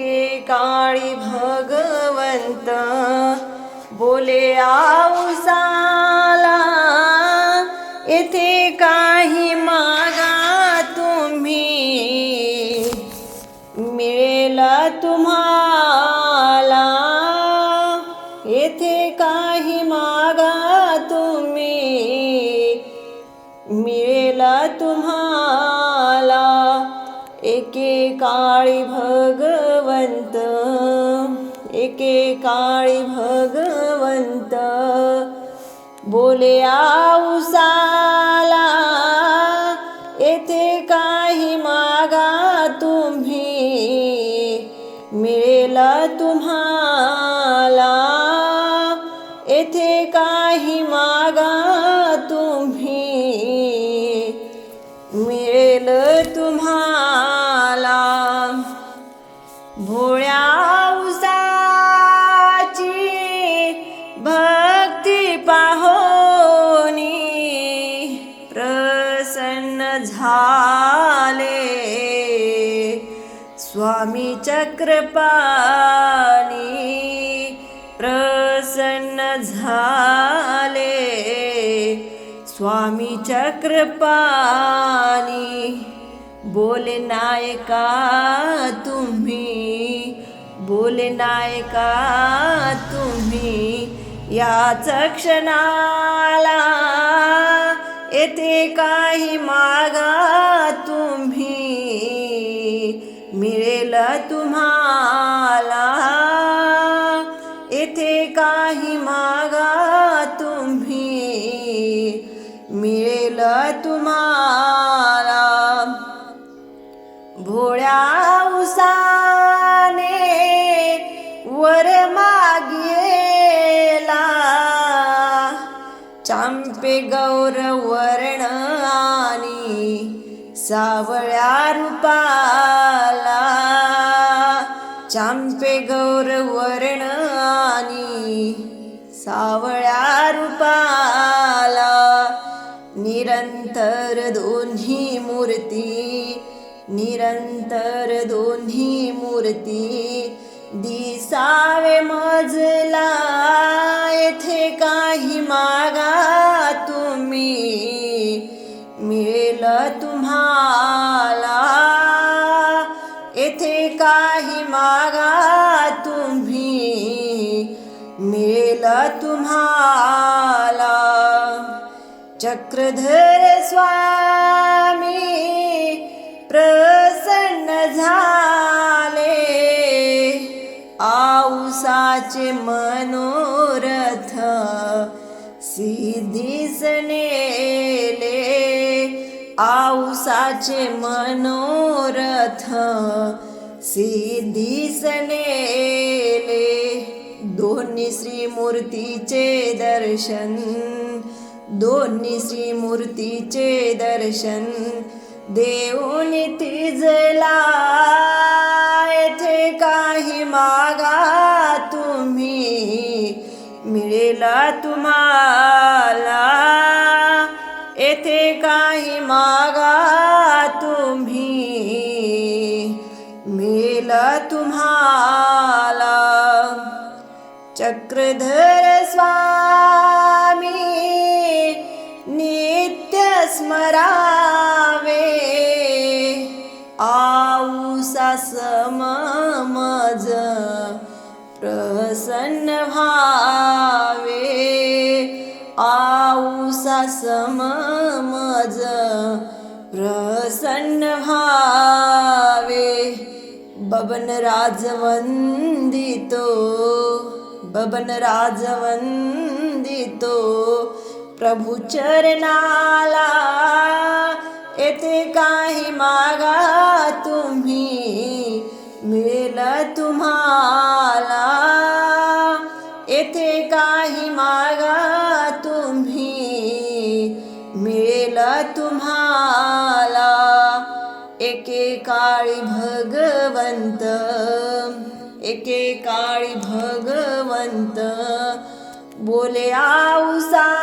एके काळी भगवंत बोले आऊसाला येथे काही मागा तुम्ही. मिळेल तुम्हाला येथे काही मागा तुम्ही. मिळेल तुम्हाला एके काळी भगवंत एके काळी भगवंत. बोले आऊसाला येथे काही मागा तुम्ही. मिळेल तुम्हाला. येथे काही मागा तुम्ही. मिळेल तुम्हाला स्वामी चक्रपाणी प्रसन्न झाले. स्वामी चक्रपाणी बोले नायका तुम्ही बोले नायका तुम्ही याच क्षणाला येथे काही मागा तुम्ही. मिळेल तुम्हाला. येथे काही मागा तुम्ही. मिळेल तुम्हाला. भोळ्या उसाने वर मागेला चांपे गौर वर्णानी आणि सावळ्या रूपाला. चांपे गौर वर्ण आणि सावळ्या रूपाला. निरंतर दोन्ही मूर्ती निरंतर दोन्ही मूर्ती दिसावे मजला. येथे काही मागा तुम्ही मिळेल तुम तुम्हाला चक्रधर स्वामी प्रसन्न झाले. आऊसाचे मनोरथ सिद्धीस नेले. आऊसाचे मनोरथ सिद्धीस नेले. दोन्ही श्रीमूर्तीचे दर्शन दोन्ही श्रीमूर्तीचे दर्शन. देऊन तिजला येथे काही मागा तुम्ही मिळेल तुम्हाला चक्रधर स्वामी नित्य स्मरावे. आऊसा मज प्रसन्न भावे. आऊसा मज प्रसन्न भावे. बबन राजवंदितो बबन राजवंदितो प्रभू चरणाला येथे काही मागा तुम्ही मिळेल तुम्हाला. येथे काही मागा तुम्ही मिळेल तुम्हाला. एके काळी भगवंत एके काळी भगवंत. बोले आऊसा